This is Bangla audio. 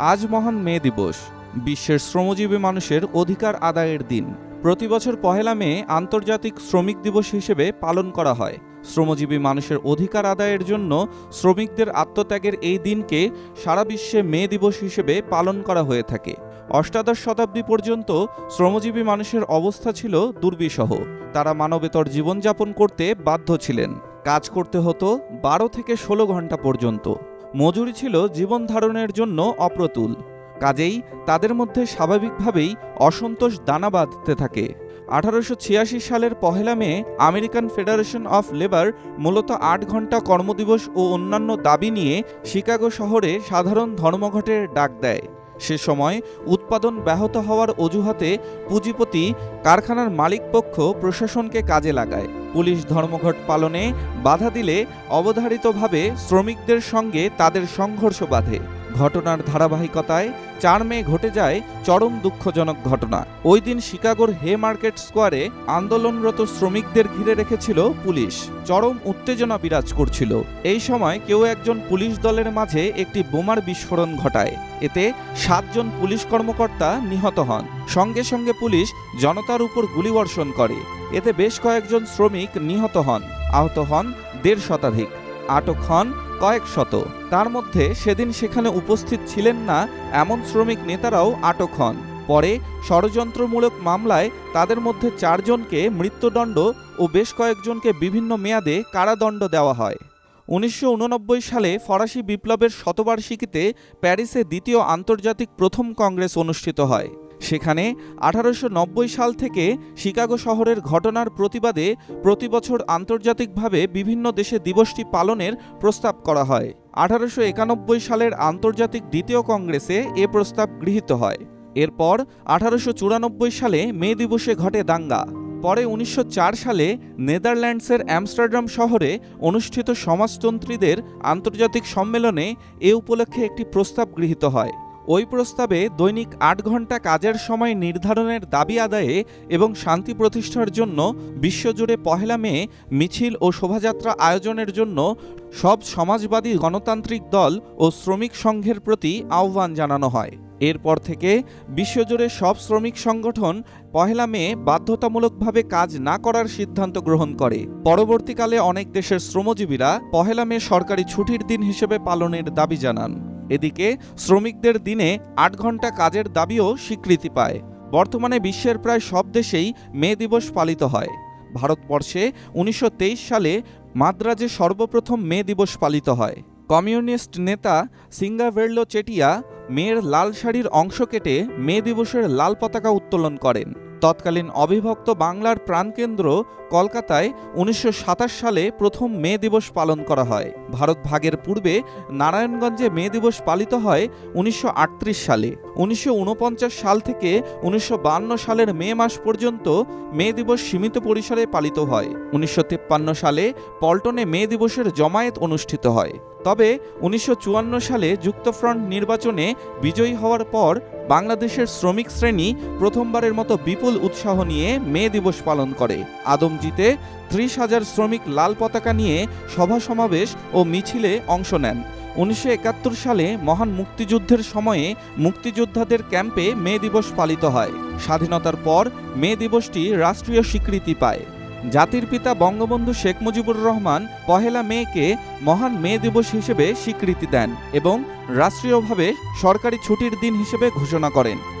আজ মহান মে দিবস, বিশ্বের শ্রমজীবী মানুষের অধিকার আদায়ের দিন। প্রতি বছর পহেলা মে আন্তর্জাতিক শ্রমিক দিবস হিসেবে পালন করা হয়। শ্রমজীবী মানুষের অধিকার আদায়ের জন্য শ্রমিকদের আত্মত্যাগের এই দিনকে সারা বিশ্বে মে দিবস হিসেবে পালন করা হয়ে থাকে। অষ্টাদশ শতাব্দী পর্যন্ত শ্রমজীবী মানুষের অবস্থা ছিল দুর্বিষহ। তারা মানবেতর জীবনযাপন করতে বাধ্য ছিলেন। কাজ করতে হতো বারো থেকে ষোলো ঘণ্টা পর্যন্ত। মজুরি ছিল জীবন ধারণের জন্য অপ্রতুল। কাজেই তাদের মধ্যে স্বাভাবিকভাবেই অসন্তোষ দানা বাঁধতে থাকে। আঠারোশো ছিয়াশি সালের পহেলা মে আমেরিকান ফেডারেশন অফ লেবার মূলত আট ঘণ্টা কর্মদিবস ও অন্যান্য দাবি নিয়ে শিকাগো শহরে সাধারণ ধর্মঘটের ডাক দেয়। সে সময় উৎপাদন ব্যাহত হওয়ার অজুহাতে পুঁজিপতি কারখানার মালিক পক্ষ প্রশাসনকে কাজে লাগায়। পুলিশ ধর্মঘট পালনে বাধা দিলে অবধারিতভাবে শ্রমিকদের সঙ্গে তাদের সংঘর্ষ বাধে। ঘটনার ধারাবাহিকতায় চার মে ঘটে যায় চরম দুঃখজনক ঘটনা। ওই দিন শিকাগোর হে মার্কেট স্কোয়ারে আন্দোলনরত শ্রমিকদের ঘিরে রেখেছিল পুলিশ। চরম উত্তেজনা বিরাজ করছিল। এই সময় কেউ একজন পুলিশ দলের মাঝে একটি বোমার বিস্ফোরণ ঘটায়। এতে সাতজন পুলিশ কর্মকর্তা নিহত হন। সঙ্গে সঙ্গে পুলিশ জনতার উপর গুলিবর্ষণ করে। এতে বেশ কয়েকজন শ্রমিক নিহত হন। আহত হন দেড় শতাধিক। আটক হন কয়েক শত। তার মধ্যে সেদিন সেখানে উপস্থিত ছিলেন না এমন শ্রমিক নেতারাও আটক হন। পরে ষড়যন্ত্রমূলক মামলায় তাদের মধ্যে চারজনকে মৃত্যুদণ্ড ও বেশ কয়েকজনকে বিভিন্ন মেয়াদে কারাদণ্ড দেওয়া হয়। উনিশশো উননব্বই সালে ফরাসি বিপ্লবের শতবার্ষিকীতে প্যারিসে দ্বিতীয় আন্তর্জাতিক প্রথম কংগ্রেস অনুষ্ঠিত হয়। সেখানে আঠারোশো নব্বই সাল থেকে শিকাগো শহরের ঘটনার প্রতিবাদে প্রতি বছর আন্তর্জাতিকভাবে বিভিন্ন দেশে দিবসটি পালনের প্রস্তাব করা হয়। আঠারোশো একানব্বই সালের আন্তর্জাতিক দ্বিতীয় কংগ্রেসে এ প্রস্তাব গৃহীত হয়। এরপর আঠারোশো চুরানব্বই সালে মে দিবসে ঘটে দাঙ্গা। পরে উনিশশো চার সালে নেদারল্যান্ডসের অ্যামস্টারডাম শহরে অনুষ্ঠিত সমাজতন্ত্রীদের আন্তর্জাতিক সম্মেলনে এ উপলক্ষে একটি প্রস্তাব গৃহীত হয়। ওই প্রস্তাবে দৈনিক আট ঘণ্টা কাজের সময় নির্ধারণের দাবি আদায়ে এবং শান্তি প্রতিষ্ঠার জন্য বিশ্বজুড়ে পহেলা মে মিছিল ও শোভাযাত্রা আয়োজনের জন্য সব সমাজবাদী গণতান্ত্রিক দল ও শ্রমিক সংঘের প্রতি আহ্বান জানানো হয়। এরপর থেকে বিশ্বজুড়ে সব শ্রমিক সংগঠন পহেলা মে বাধ্যতামূলকভাবে কাজ না করার সিদ্ধান্ত গ্রহণ করে। পরবর্তীকালে অনেক দেশের শ্রমজীবীরা পহেলা মে সরকারি ছুটির দিন হিসেবে পালনের দাবি জানান। এদিকে শ্রমিকদের দিনে আট ঘণ্টা কাজের দাবিও স্বীকৃতি পায়। বর্তমানে বিশ্বের প্রায় সব দেশেই মে দিবস পালিত হয়। ভারতবর্ষে উনিশশো তেইশ সালে মাদ্রাজে সর্বপ্রথম মে দিবস পালিত হয়। কমিউনিস্ট নেতা সিঙ্গাভেরলো চেটিয়া মেয়ের লাল শাড়ির অংশ কেটে মে দিবসের লাল পতাকা উত্তোলন করেন। তৎকালীন অবিভক্ত বাংলার প্রাণকেন্দ্র কলকাতায় উনিশশো সাতাশ সালে প্রথম মে দিবস পালন করা হয়। ভারত ভাগের পূর্বে নারায়ণগঞ্জে মে দিবস পালিত হয় উনিশশো আটত্রিশ সালে। উনিশশো ঊনপঞ্চাশ সাল থেকে উনিশশো সালের মে মাস পর্যন্ত মে দিবস সীমিত পরিসরে পালিত হয়। উনিশশো তিপ্পান্ন সালে পল্টনে মে দিবসের জমায়েত অনুষ্ঠিত হয়। তবে উনিশশো চুয়ান্ন সালে যুক্তফ্রন্ট নির্বাচনে বিজয়ী হওয়ার পর বাংলাদেশের শ্রমিক শ্রেণি প্রথমবারের মতো বিপুল উৎসাহ নিয়ে মে দিবস পালন করে। আদমজিতে ত্রিশ হাজার শ্রমিক লাল পতাকা নিয়ে সভা সমাবেশ ও মিছিলে অংশ নেন। উনিশশো একাত্তর সালে মহান মুক্তিযুদ্ধের সময়ে মুক্তিযোদ্ধাদের ক্যাম্পে মে দিবস পালিত হয়। স্বাধীনতার পর মে দিবসটি রাষ্ট্রীয় স্বীকৃতি পায়। জাতির পিতা বঙ্গবন্ধু শেখ মুজিবুর রহমান পহেলা মেয়েকে মহান মে দিবস হিসেবে স্বীকৃতি দেন এবং রাষ্ট্রীয়ভাবে সরকারি ছুটির দিন হিসেবে ঘোষণা করেন।